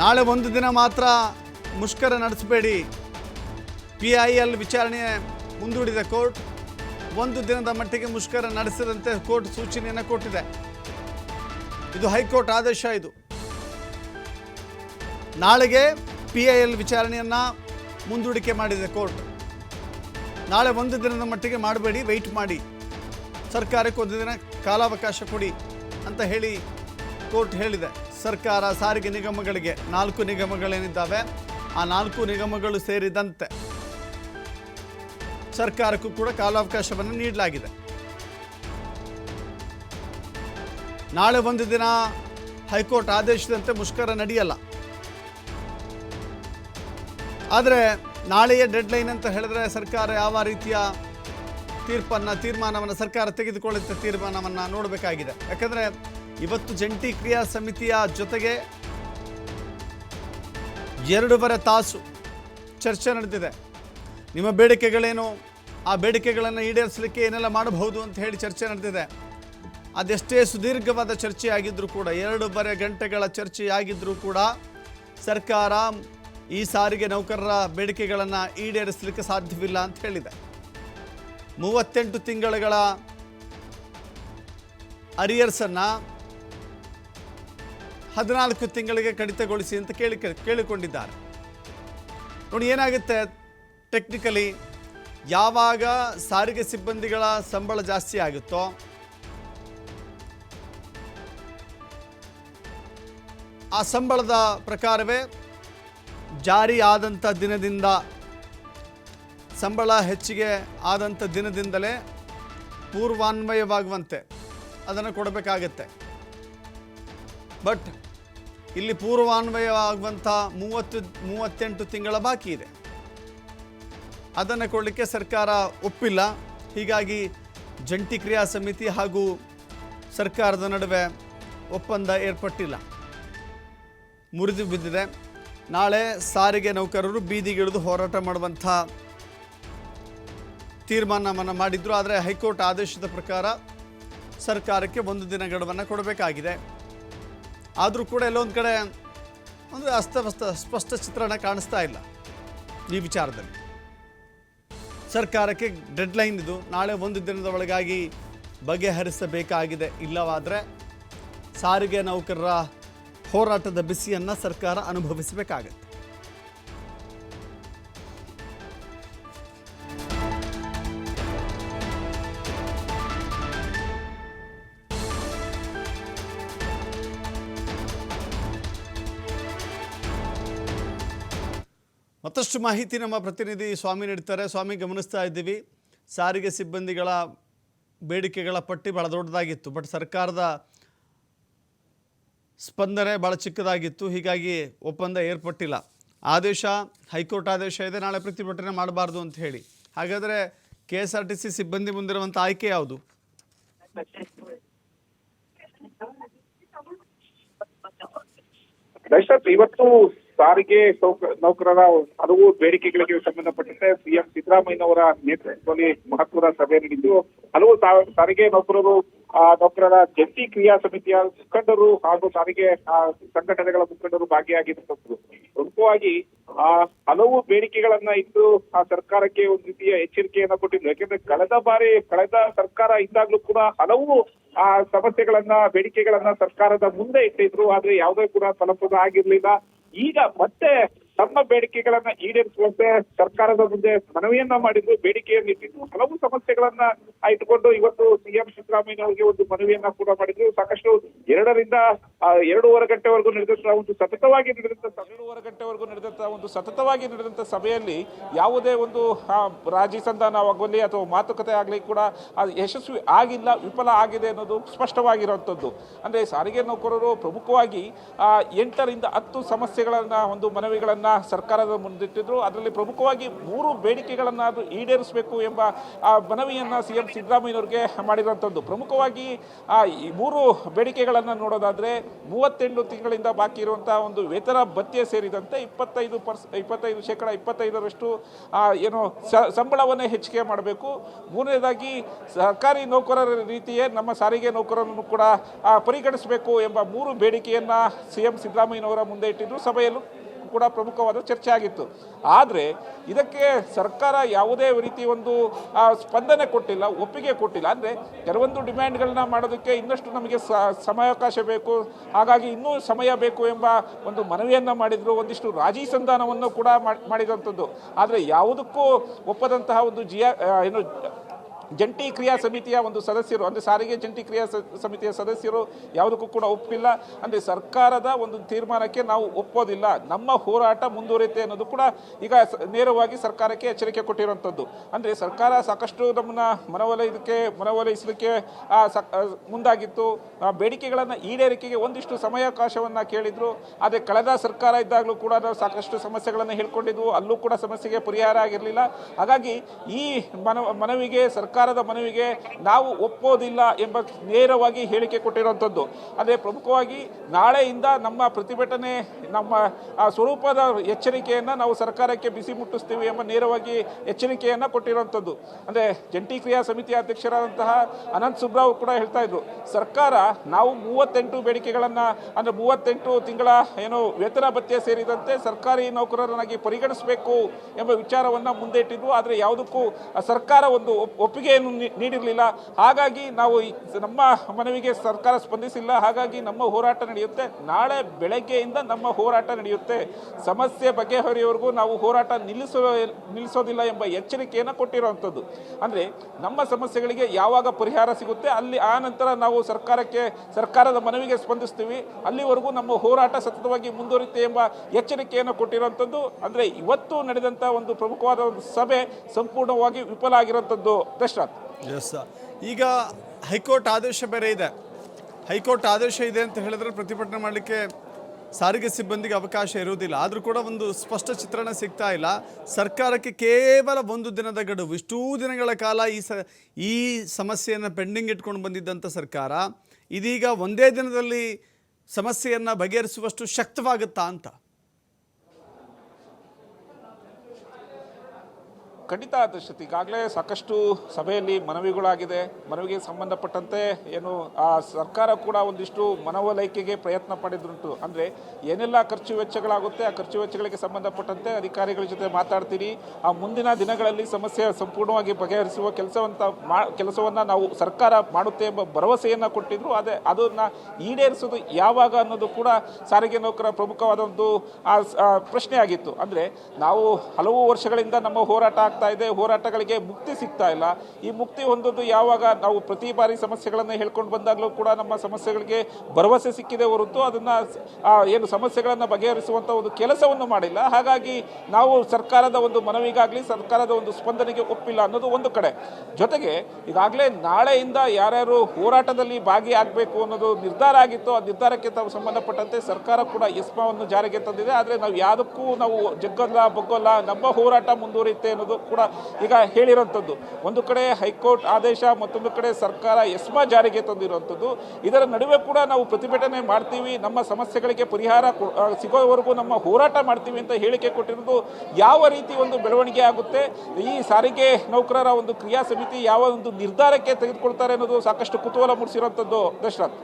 ನಾಳೆ ಒಂದು ದಿನ ಮಾತ್ರ ಮುಷ್ಕರ ನಡೆಸಬೇಡಿ. ಪಿ ಐ ಎಲ್ ವಿಚಾರಣೆ ಮುಂದೂಡಿದೆ ಕೋರ್ಟ್. ಒಂದು ದಿನದ ಮಟ್ಟಿಗೆ ಮುಷ್ಕರ ನಡೆಸದಂತೆ ಕೋರ್ಟ್ ಸೂಚನೆಯನ್ನು ಕೊಟ್ಟಿದೆ. ಇದು ಹೈಕೋರ್ಟ್ ಆದೇಶ ಇದು. ನಾಳೆಗೆ ಪಿ ಐ ಎಲ್ ವಿಚಾರಣೆಯನ್ನು ಮುಂದೂಡಿಕೆ ಮಾಡಿದೆ ಕೋರ್ಟ್. ನಾಳೆ ಒಂದು ದಿನದ ಮಟ್ಟಿಗೆ ಮಾಡಬೇಡಿ ವೆಯ್ಟ್ ಮಾಡಿ. ಸರ್ಕಾರಕ್ಕೆ ಒಂದು ದಿನ ಕಾಲಾವಕಾಶ ಕೊಡಿ ಅಂತ ಹೇಳಿ ಕೋರ್ಟ್ ಹೇಳಿದೆ. ಸರ್ಕಾರ ಸಾರಿಗೆ ನಿಗಮಗಳಿಗೆ ನಾಲ್ಕು ನಿಗಮಗಳೇನಿದ್ದಾವೆ? ಆ ನಾಲ್ಕು ನಿಗಮಗಳು ಸೇರಿದಂತೆ ಸರ್ಕಾರಕ್ಕೂ ಕೂಡ ಕಾಲಾವಕಾಶವನ್ನು ನೀಡಲಾಗಿದೆ. ನಾಳೆ ಒಂದು ದಿನ ಹೈಕೋರ್ಟ್ ಆದೇಶದಂತೆ ಮುಷ್ಕರ ನಡೆಯಲ್ಲ. ಆದರೆ ನಾಳೆಯ ಡೆಡ್ಲೈನ್ ಅಂತ ಹೇಳಿದ್ರೆ ಸರ್ಕಾರ ಯಾವ ರೀತಿಯ ತೀರ್ಪನ್ನು, ತೀರ್ಮಾನವನ್ನು ಸರ್ಕಾರ ತೆಗೆದುಕೊಳ್ಳುತ್ತೆ ತೀರ್ಮಾನವನ್ನು ನೋಡಬೇಕಾಗಿದೆ. ಯಾಕಂದರೆ ಇವತ್ತು ಜಂಟಿ ಕ್ರಿಯಾ ಸಮಿತಿಯ ಜೊತೆಗೆ ಎರಡೂವರೆ ತಾಸು ಚರ್ಚೆ ನಡೆದಿದೆ. ನಿಮ್ಮ ಬೇಡಿಕೆಗಳೇನು? ಆ ಬೇಡಿಕೆಗಳನ್ನು ಈಡೇರಿಸಲಿಕ್ಕೆ ಏನೆಲ್ಲ ಮಾಡಬಹುದು ಅಂತ ಹೇಳಿ ಚರ್ಚೆ ನಡೆದಿದೆ. ಅದೆಷ್ಟೇ ಸುದೀರ್ಘವಾದ ಚರ್ಚೆ ಆಗಿದ್ದರೂ ಕೂಡ, ಎರಡೂವರೆ ಗಂಟೆಗಳ ಚರ್ಚೆಯಾಗಿದ್ದರೂ ಕೂಡ ಸರ್ಕಾರ ಈ ಸಾರಿಗೆ ನೌಕರರ ಬೇಡಿಕೆಗಳನ್ನು ಈಡೇರಿಸಲಿಕ್ಕೆ ಸಾಧ್ಯವಿಲ್ಲ ಅಂತ ಹೇಳಿದೆ. ಮೂವತ್ತೆಂಟು ತಿಂಗಳುಗಳ ಅರಿಯರ್ಸನ್ನು ಹದಿನಾಲ್ಕು ತಿಂಗಳಿಗೆ ಕಡಿತಗೊಳಿಸಿ ಅಂತ ಕೇಳಿ ಕೇಳಿಕೊಂಡಿದ್ದಾರೆ. ನೋಡಿ, ಏನಾಗುತ್ತೆ? ಟೆಕ್ನಿಕಲಿ ಯಾವಾಗ ಸಾರಿಗೆ ಸಿಬ್ಬಂದಿಗಳ ಸಂಬಳ ಜಾಸ್ತಿ ಆಗುತ್ತೋ, ಆ ಸಂಬಳದ ಪ್ರಕಾರವೇ ಜಾರಿ ಆದಂಥ ದಿನದಿಂದ, ಸಂಬಳ ಹೆಚ್ಚಿಗೆ ಆದಂಥ ದಿನದಿಂದಲೇ ಪೂರ್ವಾನ್ವಯವಾಗುವಂತೆ ಅದನ್ನು ಕೊಡಬೇಕಾಗತ್ತೆ. ಬಟ್ ಇಲ್ಲಿ ಪೂರ್ವಾನ್ವಯವಾಗುವಂಥ ಮೂವತ್ತು, ಮೂವತ್ತೆಂಟು ತಿಂಗಳ ಬಾಕಿ ಇದೆ. ಅದನ್ನು ಕೊಡಲಿಕ್ಕೆ ಸರ್ಕಾರ ಒಪ್ಪಿಲ್ಲ. ಹೀಗಾಗಿ ಜಂಟಿ ಕ್ರಿಯಾ ಸಮಿತಿ ಹಾಗೂ ಸರ್ಕಾರದ ನಡುವೆ ಒಪ್ಪಂದ ಏರ್ಪಟ್ಟಿಲ್ಲ. ಮುರಿದು ಬಿದ್ದಿದೆ. ನಾಳೆ ಸಾರಿಗೆ ನೌಕರರು ಬೀದಿಗಿಳಿದು ಹೋರಾಟ ಮಾಡುವಂಥ ತೀರ್ಮಾನವನ್ನು ಮಾಡಿದ್ರು. ಆದರೆ ಹೈಕೋರ್ಟ್ ಆದೇಶದ ಪ್ರಕಾರ ಸರ್ಕಾರಕ್ಕೆ ಒಂದು ದಿನ ಗಡುವನ್ನು ಕೊಡಬೇಕಾಗಿದೆ. ಆದರೂ ಕೂಡ ಎಲ್ಲೊಂದು ಕಡೆ ಅಂದರೆ ಅಸ್ತವ್ಯಸ್ತ, ಸ್ಪಷ್ಟ ಚಿತ್ರಣ ಕಾಣಿಸ್ತಾ ಇಲ್ಲ ಈ ವಿಚಾರದಲ್ಲಿ. ಸರ್ಕಾರಕ್ಕೆ ಡೆಡ್ಲೈನ್ ಇದು. ನಾಳೆ ಒಂದು ದಿನದ ಒಳಗಾಗಿ ಬಗೆಹರಿಸಬೇಕಾಗಿದೆ. ಇಲ್ಲವಾದರೆ ಸಾರಿಗೆ ನೌಕರರ ಹೋರಾಟದ ಬಿಸಿಯನ್ನು ಸರ್ಕಾರ ಅನುಭವಿಸಬೇಕಾಗತ್ತೆ. ಮತ್ತಷ್ಟು ಮಾಹಿತಿ ನಮ್ಮ ಪ್ರತಿನಿಧಿ ಸ್ವಾಮಿ ನೀಡ್ತಾರೆ. ಸ್ವಾಮಿ, ಗಮನಿಸ್ತಾ ಇದ್ದೀವಿ. ಸಾರಿಗೆ ಸಿಬ್ಬಂದಿಗಳ ಬೇಡಿಕೆಗಳ ಪಟ್ಟಿ ಭಾಳ ದೊಡ್ಡದಾಗಿತ್ತು. ಬಟ್ ಸರ್ಕಾರದ ಸ್ಪಂದನೆ ಭಾಳ ಚಿಕ್ಕದಾಗಿತ್ತು. ಹೀಗಾಗಿ ಒಪ್ಪಂದ ಏರ್ಪಟ್ಟಿಲ್ಲ. ಆದೇಶ, ಹೈಕೋರ್ಟ್ ಆದೇಶ ಇದೆ. ನಾಳೆ ಪ್ರತಿಭಟನೆ ಮಾಡಬಾರ್ದು ಅಂತ ಹೇಳಿ. ಹಾಗಾದರೆ K S R T C ಸಿಬ್ಬಂದಿ ಮುಂದಿರುವಂಥ ಆಯ್ಕೆ ಯಾವುದು? ಇವತ್ತು ಸಾರಿಗೆ ನೌಕರರ ಹಲವು ಬೇಡಿಕೆಗಳಿಗೆ ಸಂಬಂಧಪಟ್ಟಂತೆ ಸಿಎಂ ಸಿದ್ದರಾಮಯ್ಯನವರ ನೇತೃತ್ವದಲ್ಲಿ ಮಹತ್ವದ ಸಭೆ ನಡೆದಿದ್ದು, ಹಲವು ಸಾರಿಗೆ ನೌಕರರು ನೌಕರರ ಜಂಟಿ ಕ್ರಿಯಾ ಸಮಿತಿಯ ಮುಖಂಡರು ಹಾಗೂ ಸಾರಿಗೆ ಸಂಘಟನೆಗಳ ಮುಖಂಡರು ಭಾಗಿಯಾಗಿರುವಂತದ್ದು ಪ್ರಮುಖವಾಗಿ, ಆ, ಹಲವು ಬೇಡಿಕೆಗಳನ್ನ ಇಟ್ಟು ಆ ಸರ್ಕಾರಕ್ಕೆ ಒಂದು ರೀತಿಯ ಎಚ್ಚರಿಕೆಯನ್ನ ಕೊಟ್ಟಿದ್ರು. ಯಾಕೆಂದ್ರೆ ಕಳೆದ ಬಾರಿ, ಕಳೆದ ಸರ್ಕಾರ ಇದ್ದಾಗ್ಲೂ ಕೂಡ ಹಲವು, ಆ, ಸಮಸ್ಯೆಗಳನ್ನ, ಬೇಡಿಕೆಗಳನ್ನ ಸರ್ಕಾರದ ಮುಂದೆ ಇಟ್ಟಿದ್ರು. ಆದ್ರೆ ಯಾವುದೇ ಕೂಡ ಫಲಪ್ರದ ಆಗಿರ್ಲಿಲ್ಲ. ಈಗ ಮತ್ತೆ ತಮ್ಮ ಬೇಡಿಕೆಗಳನ್ನ ಈಡೇರಿಸುವಂತೆ ಸರ್ಕಾರದ ಮುಂದೆ ಮನವಿಯನ್ನ ಮಾಡಿದ್ರು, ಬೇಡಿಕೆಯನ್ನು ಇಟ್ಟಿದ್ದು ಹಲವು ಸಮಸ್ಯೆಗಳನ್ನ ಇಟ್ಟುಕೊಂಡು ಇವತ್ತು ಸಿಎಂ ಸಿದ್ದರಾಮಯ್ಯನವರಿಗೆ ಒಂದು ಮನವಿಯನ್ನ ಕೂಡ ಮಾಡಿದ್ರು. ಸಾಕಷ್ಟು ಎರಡರಿಂದ ಎರಡೂವರೆ ಗಂಟೆವರೆಗೂ ನಡೆದಂತಹ ಒಂದು ಸತತವಾಗಿ ನಡೆದಂತ ಎರಡೂವರೆ ಗಂಟೆವರೆಗೂ ನಡೆದಂತಹ ಒಂದು ಸತತವಾಗಿ ನಡೆದಂತ ಸಭೆಯಲ್ಲಿ ಯಾವುದೇ ಒಂದು ರಾಜಿ ಸಂಧಾನವಾಗಲಿ ಅಥವಾ ಮಾತುಕತೆ ಆಗಲಿ ಕೂಡ ಅದು ಯಶಸ್ವಿ ಆಗಿಲ್ಲ, ವಿಫಲ ಆಗಿದೆ ಅನ್ನೋದು ಸ್ಪಷ್ಟವಾಗಿರುವಂಥದ್ದು ಅಂದ್ರೆ ಸಾರಿಗೆ ನೌಕರರು ಪ್ರಮುಖವಾಗಿ ಎಂಟರಿಂದ ಹತ್ತು ಸಮಸ್ಯೆಗಳನ್ನ, ಒಂದು ಮನವಿಗಳನ್ನ ಸರ್ಕಾರದ ಮುಂದಿಟ್ಟಿದ್ರು. ಅದರಲ್ಲಿ ಪ್ರಮುಖವಾಗಿ ಮೂರು ಬೇಡಿಕೆಗಳನ್ನು ಅದು ಈಡೇರಿಸಬೇಕು ಎಂಬ ಮನವಿಯನ್ನು ಸಿ ಎಂ ಸಿದ್ದರಾಮಯ್ಯನವ್ರಿಗೆ ಮಾಡಿರುವಂಥದ್ದು ಪ್ರಮುಖವಾಗಿ ಈ ಮೂರು ಬೇಡಿಕೆಗಳನ್ನು ನೋಡೋದಾದರೆ ಮೂವತ್ತೆಂಟು ತಿಂಗಳಿಂದ ಬಾಕಿ ಇರುವಂಥ ಒಂದು ವೇತನ ಭತ್ಯೆ ಸೇರಿದಂತೆ ಇಪ್ಪತ್ತೈದು ಪರ್ಸ್, ಇಪ್ಪತ್ತೈದು ಶೇಕಡ ಇಪ್ಪತ್ತೈದರಷ್ಟು ಏನು ಸಂಬಳವನ್ನೇ ಹೆಚ್ಚಿಗೆ ಮಾಡಬೇಕು. ಮೂರನೇದಾಗಿ, ಸರ್ಕಾರಿ ನೌಕರರ ರೀತಿಯೇ ನಮ್ಮ ಸಾರಿಗೆ ನೌಕರರನ್ನು ಕೂಡ ಪರಿಗಣಿಸಬೇಕು ಎಂಬ ಮೂರು ಬೇಡಿಕೆಯನ್ನು ಸಿ ಎಂ ಸಿದ್ದರಾಮಯ್ಯನವರ ಮುಂದೆ ಇಟ್ಟಿದ್ದು ಸಭೆಯಲ್ಲೂ ಕೂಡ ಪ್ರಮುಖವಾದ ಚರ್ಚೆ ಆಗಿತ್ತು. ಆದರೆ ಇದಕ್ಕೆ ಸರ್ಕಾರ ಯಾವುದೇ ರೀತಿ ಒಂದು ಸ್ಪಂದನೆ ಕೊಟ್ಟಿಲ್ಲ, ಒಪ್ಪಿಗೆ ಕೊಟ್ಟಿಲ್ಲ. ಅಂದರೆ ಕೆಲವೊಂದು ಡಿಮ್ಯಾಂಡ್ಗಳನ್ನ ಮಾಡೋದಕ್ಕೆ ಇನ್ನಷ್ಟು ನಮಗೆ ಸಮಯಾವಕಾಶ ಬೇಕು. ಹಾಗಾಗಿ ಇನ್ನೂ ಸಮಯ ಬೇಕು ಎಂಬ ಒಂದು ಮನವಿಯನ್ನು ಮಾಡಿದರು. ಒಂದಿಷ್ಟು ರಾಜಿ ಸಂಧಾನವನ್ನು ಕೂಡ ಮಾಡ್- ಮಾಡಿದಂಥದ್ದು. ಆದರೆ ಯಾವುದಕ್ಕೂ ಒಪ್ಪದಂತಹ ಒಂದು ಜಿಯ ಏನು ಜಂಟಿ ಕ್ರಿಯಾ ಸಮಿತಿಯ ಒಂದು ಸದಸ್ಯರು, ಅಂದರೆ ಸಾರಿಗೆ ಜಂಟಿ ಕ್ರಿಯಾ ಸಮಿತಿಯ ಸದಸ್ಯರು ಯಾವುದಕ್ಕೂ ಕೂಡ ಒಪ್ಪಿಲ್ಲ. ಅಂದರೆ ಸರ್ಕಾರದ ಒಂದು ತೀರ್ಮಾನಕ್ಕೆ ನಾವು ಒಪ್ಪೋದಿಲ್ಲ. ನಮ್ಮ ಹೋರಾಟ ಮುಂದುವರಿಯುತ್ತೆ ಅನ್ನೋದು ಕೂಡ ಈಗ ನೇರವಾಗಿ ಸರ್ಕಾರಕ್ಕೆ ಎಚ್ಚರಿಕೆ ಕೊಟ್ಟಿರುವಂಥದ್ದು. ಅಂದರೆ ಸರ್ಕಾರ ಸಾಕಷ್ಟು ನಮ್ಮನ್ನ ಮನವೊಲಯದಕ್ಕೆ ಮನವೊಲಿಸಲಿಕ್ಕೆ ಮುಂದಾಗಿತ್ತು. ಬೇಡಿಕೆಗಳನ್ನು ಈಡೇರಿಕೆಗೆ ಒಂದಿಷ್ಟು ಸಮಯಾವಕಾಶವನ್ನು ಕೇಳಿದ್ರು. ಆದರೆ ಕಳೆದ ಸರ್ಕಾರ ಇದ್ದಾಗಲೂ ಕೂಡ ನಾವು ಸಾಕಷ್ಟು ಸಮಸ್ಯೆಗಳನ್ನು ಹೇಳ್ಕೊಂಡಿದ್ವು. ಅಲ್ಲೂ ಕೂಡ ಸಮಸ್ಯೆಗೆ ಪರಿಹಾರ ಆಗಿರಲಿಲ್ಲ. ಹಾಗಾಗಿ ಈ ಮನವಿಗೆ ಮನವಿಗೆ ಸರ್ಕಾರದ ಮನವಿಗೆ ನಾವು ಒಪ್ಪೋದಿಲ್ಲ ಎಂಬ ನೇರವಾಗಿ ಹೇಳಿಕೆ ಕೊಟ್ಟಿರುವಂಥದ್ದು. ಅಂದರೆ ಪ್ರಮುಖವಾಗಿ ನಾಳೆಯಿಂದ ನಮ್ಮ ಪ್ರತಿಭಟನೆ, ನಮ್ಮ ಸ್ವರೂಪದ ಎಚ್ಚರಿಕೆಯನ್ನು ನಾವು ಸರ್ಕಾರಕ್ಕೆ ಬಿಸಿ ಮುಟ್ಟಿಸ್ತೀವಿ ಎಂಬ ನೇರವಾಗಿ ಎಚ್ಚರಿಕೆಯನ್ನು ಕೊಟ್ಟಿರುವಂಥದ್ದು. ಅಂದರೆ ಜಂಟಿ ಕ್ರಿಯಾ ಸಮಿತಿ ಅಧ್ಯಕ್ಷರಾದಂತಹ ಅನಂತ್ ಸುಬ್ರಾವ್ ಕೂಡ ಹೇಳ್ತಾ ಇದ್ರು, ಸರ್ಕಾರ ನಾವು ಮೂವತ್ತೆಂಟು ಬೇಡಿಕೆಗಳನ್ನು, ಅಂದರೆ ಮೂವತ್ತೆಂಟು ತಿಂಗಳ ಏನು ವೇತನ ಭತ್ಯೆ ಸೇರಿದಂತೆ ಸರ್ಕಾರಿ ನೌಕರರನ್ನಾಗಿ ಪರಿಗಣಿಸಬೇಕು ಎಂಬ ವಿಚಾರವನ್ನು ಮುಂದೆ ಇಟ್ಟಿದ್ರು ಆದರೆ ಯಾವುದಕ್ಕೂ ಸರ್ಕಾರ ಒಂದು ಒಪ್- ಒಪ್ಪಿಗೆಯನ್ನು ನೀ- ನೀಡಿರಲಿಲ್ಲ. ಹಾಗಾಗಿ ನಾವು ನಮ್ಮ ಮನವಿಗೆ ಸರ್ಕಾರ ಸ್ಪಂದಿಸಿಲ್ಲ. ಹಾಗಾಗಿ ನಮ್ಮ ಹೋರಾಟ ನಡೆಯುತ್ತೆ. ನಾಳೆ ಬೆಳಗ್ಗೆಯಿಂದ ನಮ್ಮ ಹೋರಾಟ ನಡೆಯುತ್ತೆ. ಸಮಸ್ಯೆ ಬಗೆಹರಿಯವರೆಗೂ ನಾವು ಹೋರಾಟ ನಿಲ್ಲಿಸೋ ನಿಲ್ಲಿಸೋದಿಲ್ಲ ಎಂಬ ಎಚ್ಚರಿಕೆಯನ್ನು ಕೊಟ್ಟಿರುವಂಥದ್ದು. ಅಂದರೆ ನಮ್ಮ ಸಮಸ್ಯೆಗಳಿಗೆ ಯಾವಾಗ ಪರಿಹಾರ ಸಿಗುತ್ತೆ, ಅಲ್ಲಿ ಆ ನಂತರ ನಾವು ಸರ್ಕಾರಕ್ಕೆ, ಸರ್ಕಾರದ ಮನವಿಗೆ ಸ್ಪಂದಿಸ್ತೀವಿ. ಅಲ್ಲಿವರೆಗೂ ನಮ್ಮ ಹೋರಾಟ ಸತತವಾಗಿ ಮುಂದುವರಿಯುತ್ತೆ ಎಂಬ ಎಚ್ಚರಿಕೆಯನ್ನು ಕೊಟ್ಟಿರುವಂಥದ್ದು. ಅಂದರೆ ಇವತ್ತು ನಡೆದಂಥ ಒಂದು ಪ್ರಮುಖವಾದ ಒಂದು ಸಭೆ ಸಂಪೂರ್ಣವಾಗಿ ವಿಫಲ ಆಗಿರುವಂಥದ್ದು. ದಶರಥ್ ಎಸ್ ಈಗ ಹೈಕೋರ್ಟ್ ಆದೇಶ ಬೇರೆ ಇದೆ. ಹೈಕೋರ್ಟ್ ಆದೇಶ ಇದೆ ಅಂತ ಹೇಳಿದ್ರೆ ಪ್ರತಿಭಟನೆ ಮಾಡಲಿಕ್ಕೆ ಸಾರಿಗೆ ಸಿಬ್ಬಂದಿಗೆ ಅವಕಾಶ ಇರುವುದಿಲ್ಲ. ಆದರೂ ಕೂಡ ಒಂದು ಸ್ಪಷ್ಟ ಚಿತ್ರಣ ಸಿಗ್ತಾ ಇಲ್ಲ. ಸರ್ಕಾರಕ್ಕೆ ಕೇವಲ ಒಂದು ದಿನದ ಗಡುವು. ಇಷ್ಟೂ ದಿನಗಳ ಕಾಲ ಈ ಸ, ಈ ಸಮಸ್ಯೆಯನ್ನು ಪೆಂಡಿಂಗ್ ಇಟ್ಕೊಂಡು ಬಂದಿದ್ದಂಥ ಸರ್ಕಾರ ಇದೀಗ ಒಂದೇ ದಿನದಲ್ಲಿ ಸಮಸ್ಯೆಯನ್ನು ಬಗೆಹರಿಸುವಷ್ಟು ಶಕ್ತವಾಗುತ್ತಾ ಅಂತ. ಖಂಡಿತ ದರ್ಶತ್ ಈಗಾಗಲೇ ಸಾಕಷ್ಟು ಸಭೆಯಲ್ಲಿ ಮನವಿಗಳಾಗಿದೆ. ಮನವಿಗೆ ಸಂಬಂಧಪಟ್ಟಂತೆ ಏನು, ಆ ಸರ್ಕಾರ ಕೂಡ ಒಂದಿಷ್ಟು ಮನವೊಲೈಕೆಗೆ ಪ್ರಯತ್ನ ಪಡೆದುಂಟು ಅಂದರೆ ಏನೆಲ್ಲ ಖರ್ಚು ವೆಚ್ಚಗಳಾಗುತ್ತೆ, ಆ ಖರ್ಚು ವೆಚ್ಚಗಳಿಗೆ ಸಂಬಂಧಪಟ್ಟಂತೆ ಅಧಿಕಾರಿಗಳ ಜೊತೆ ಮಾತಾಡ್ತೀನಿ ಆ ಮುಂದಿನ ದಿನಗಳಲ್ಲಿ ಸಮಸ್ಯೆ ಸಂಪೂರ್ಣವಾಗಿ ಬಗೆಹರಿಸುವ ಕೆಲಸವಂತ ಮಾ, ಕೆಲಸವನ್ನು ನಾವು ಸರ್ಕಾರ ಮಾಡುತ್ತೆ ಎಂಬ ಭರವಸೆಯನ್ನು ಕೊಟ್ಟಿದ್ರು. ಅದೇ, ಅದನ್ನು ಈಡೇರಿಸೋದು ಯಾವಾಗ ಅನ್ನೋದು ಕೂಡ ಸಾರಿಗೆ ನೌಕರ ಪ್ರಮುಖವಾದ ಒಂದು ಪ್ರಶ್ನೆ ಆಗಿತ್ತು ಅಂದರೆ ನಾವು ಹಲವು ವರ್ಷಗಳಿಂದ ನಮ್ಮ ಹೋರಾಟ ಆಗ್ತಾ ಇದೆ, ಹೋರಾಟಗಳಿಗೆ ಮುಕ್ತಿ ಸಿಗ್ತಾ ಇಲ್ಲ. ಈ ಮುಕ್ತಿ ಹೊಂದೋದು ಯಾವಾಗ? ನಾವು ಪ್ರತಿ ಬಾರಿ ಸಮಸ್ಯೆಗಳನ್ನು ಹೇಳ್ಕೊಂಡು ಬಂದಾಗಲೂ ಕೂಡ ನಮ್ಮ ಸಮಸ್ಯೆಗಳಿಗೆ ಭರವಸೆ ಸಿಕ್ಕಿದೆ ಹೊರತು ಅದನ್ನು ಏನು ಸಮಸ್ಯೆಗಳನ್ನು ಬಗೆಹರಿಸುವಂಥ ಒಂದು ಕೆಲಸವನ್ನು ಮಾಡಿಲ್ಲ. ಹಾಗಾಗಿ ನಾವು ಸರ್ಕಾರದ ಒಂದು ಮನವಿಗಾಗಲಿ, ಸರ್ಕಾರದ ಒಂದು ಸ್ಪಂದನೆಗೆ ಒಪ್ಪಿಲ್ಲ ಅನ್ನೋದು ಒಂದು ಕಡೆ. ಜೊತೆಗೆ ಈಗಾಗಲೇ ನಾಳೆಯಿಂದ ಯಾರ್ಯಾರು ಹೋರಾಟದಲ್ಲಿ ಭಾಗಿಯಾಗಬೇಕು ಅನ್ನೋದು ನಿರ್ಧಾರ ಆಗಿತ್ತು. ಆ ನಿರ್ಧಾರಕ್ಕೆ ತಾವು ಸಂಬಂಧಪಟ್ಟಂತೆ ಸರ್ಕಾರ ಕೂಡ ಎಸ್ಮಾವನ್ನು ಜಾರಿಗೆ ತಂದಿದೆ. ಆದರೆ ನಾವು ಯಾವುದಕ್ಕೂ ನಾವು ಜಗ್ಗಲ್ಲ, ಬಗ್ಗಲ್ಲ, ನಮ್ಮ ಹೋರಾಟ ಮುಂದುವರಿಯುತ್ತೆ ಅನ್ನೋದು ಕೂಡ ಈಗ ಹೇಳಿರೋಂಥದ್ದು ಒಂದು ಕಡೆ ಹೈಕೋರ್ಟ್ ಆದೇಶ, ಮತ್ತೊಂದು ಕಡೆ ಸರ್ಕಾರ ಎಸ್ಮಾ ಜಾರಿಗೆ ತಂದಿರುವಂಥದ್ದು. ಇದರ ನಡುವೆ ಕೂಡ ನಾವು ಪ್ರತಿಭಟನೆ ಮಾಡ್ತೀವಿ. ನಮ್ಮ ಸಮಸ್ಯೆಗಳಿಗೆ ಪರಿಹಾರ ಸಿಗೋವರೆಗೂ ನಮ್ಮ ಹೋರಾಟ ಮಾಡ್ತೀವಿ ಅಂತ ಹೇಳಿಕೆ ಕೊಟ್ಟಿರೋದು ಯಾವ ರೀತಿ ಒಂದು ಬೆಳವಣಿಗೆ ಆಗುತ್ತೆ? ಈ ಸಾರಿಗೆ ನೌಕರರ ಒಂದು ಕ್ರಿಯಾ ಸಮಿತಿ ಯಾವ ಒಂದು ನಿರ್ಧಾರಕ್ಕೆ ತೆಗೆದುಕೊಳ್ತಾರೆ ಅನ್ನೋದು ಸಾಕಷ್ಟು ಕುತೂಹಲ ಮೂಡಿಸಿರುವಂಥದ್ದು. ದಶರಥ್.